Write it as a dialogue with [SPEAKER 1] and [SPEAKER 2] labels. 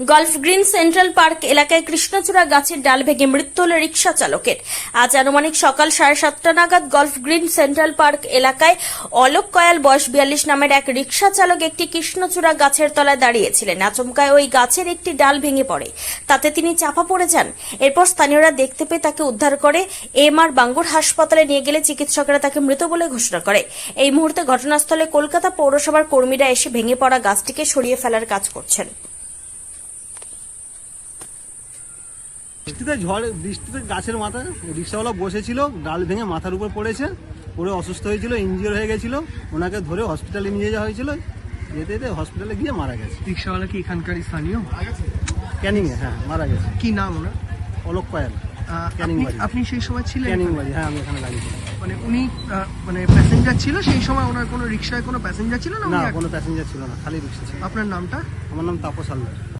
[SPEAKER 1] Golf green central park এলাকায় কৃষ্ণচূড়া গাছের ডাল ভেঙে মৃত্যু হল রিক্সা চালকের। আজ আনুমানিক সকাল সাড়ে সাতটা নাগাদ গলফ গ্রিন সেন্ট্রাল পার্ক এলাকায় অলোক কয়াল বয়স বিয়াল্লিশ নামের এক রিক্সা চালক একটি কৃষ্ণচূড়া গাছের তলায় দাঁড়িয়েছিলেন। আচমকায় ওই গাছের একটি ডাল ভেঙে পড়ে। তাতে তিনি চাপা পড়ে যান। এরপর স্থানীয়রা দেখতে পেয়ে তাকে উদ্ধার করে এম আর বাঙ্গুর হাসপাতালে নিয়ে গেলে চিকিৎসকরা তাকে মৃত বলে ঘোষণা করে। এই মুহূর্তে ঘটনাস্থলে কলকাতা পৌরসভার কর্মীরা এসে ভেঙে পড়া গাছটিকে সরিয়ে ফেলার কাজ করছেন।
[SPEAKER 2] বৃষ্টিতে ঝড় বৃষ্টিতে গাছের মাথায় রিক্সাওয়ালা বসেছিল ডাল ভেঙে মাথার উপর পড়েছে পড়ে অসুস্থ হয়েছিল ইঞ্জিওর হয়ে গেছিল ওনাকে ধরে হসপিটালে নিয়ে যাওয়া হয়েছিল যেতে যেতে হসপিটালে গিয়ে মারা গেছে।
[SPEAKER 3] রিক্সাওয়ালা কি এখানকার স্থানীয়?
[SPEAKER 2] ক্যানিংয়ে হ্যাঁ মারা গেছে।
[SPEAKER 3] কি নাম ওনার?
[SPEAKER 2] অলোক পায়াল
[SPEAKER 3] আপনি- সেই সময় ছিলেন?
[SPEAKER 2] হ্যাঁ আমি এখানে দাঁড়িয়ে
[SPEAKER 3] মানে উনি মানে প্যাসেঞ্জার ছিল সেই সময় ওনার কোনো রিক্সায় কোনো প্যাসেঞ্জার ছিল না
[SPEAKER 2] না কোনো প্যাসেঞ্জার ছিল না খালি রিক্সা ছিল।
[SPEAKER 3] আপনার নামটা?
[SPEAKER 2] আমার নাম তাপস হালদার।